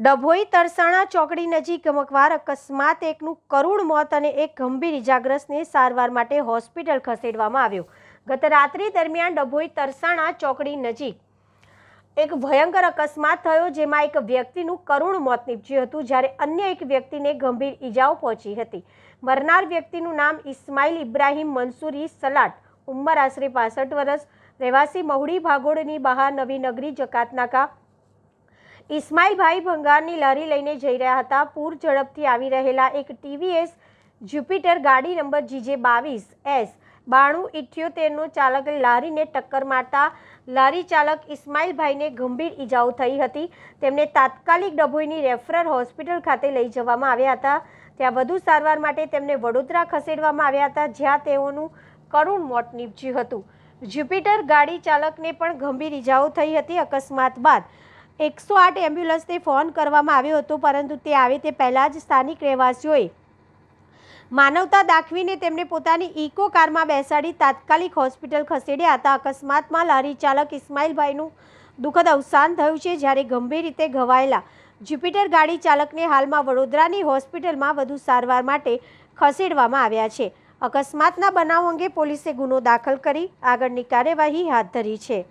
ડભોઈ તરસાણા ચોકડી નજીક ગમકવાર અકસ્માત, એકનું કરુણ મોત અને એક ગંભીર ઇજાગ્રસ્તને સારવાર માટે હોસ્પિટલ ખસેડવામાં આવ્યો. ગત રાત્રિ દરમિયાન ડભોઈ તરસાણા ચોકડી નજીક એક ભયંકર અકસ્માત થયો, જેમાં એક વ્યક્તિનું કરુણ મોત નીપજ્યું હતું, જ્યારે અન્ય એક વ્યક્તિને ગંભીર ઈજાઓ પહોંચી હતી. મરનાર વ્યક્તિનું નામ ઇસ્માઇલ ઇબ્રાહીમ મંસૂરી સલાટ, ઉંમર આશરે પાસઠ વર્ષ, રહેવાસી મહુડી ભાગોળની બહાર નવી નગરી જકાતનાકા ઇસ્માઇલભાઈ ભંગારની લારી લઈને જઈ રહ્યા હતા. પૂર ઝડપથી આવી રહેલા એક ટીવીએસ જ્યુપિટર ગાડી નંબર જીજે બાવીસ એસ બાણું ઇઠ્યોતેરનો ચાલક લારીને ટક્કર મારતા લારી ચાલક ઇસ્માઇલભાઈને ગંભીર ઈજાઓ થઈ હતી. તેમને તાત્કાલિક ડભોઈની રેફરલ હોસ્પિટલ ખાતે લઈ જવામાં આવ્યા હતા. ત્યાં વધુ સારવાર માટે તેમને વડોદરા ખસેડવામાં આવ્યા હતા, જ્યાં તેઓનું કરુણ મોત નીપજ્યું હતું. જ્યુપિટર ગાડી ચાલકને પણ ગંભીર ઈજાઓ થઈ હતી. અકસ્માત બાદ એકસો આઠ એમ્બ્યુલન્સને ફોન કરવામાં આવ્યો હતો, પરંતુ તે આવે તે પહેલાં જ સ્થાનિક રહેવાસીઓએ માનવતા દાખવીને તેમને પોતાની ઇકો કારમાં બેસાડી તાત્કાલિક હોસ્પિટલ ખસેડ્યા હતા. અકસ્માતમાં લારી ચાલક ઇસ્માઇલભાઈનું દુઃખદ અવસાન થયું છે, જ્યારે ગંભીર રીતે ઘવાયેલા જ્યુપિટર ગાડી ચાલકને હાલમાં વડોદરાની હોસ્પિટલમાં વધુ સારવાર માટે ખસેડવામાં આવ્યા છે. અકસ્માતના બનાવ અંગે પોલીસે ગુનો દાખલ કરી આગળની કાર્યવાહી હાથ ધરી છે.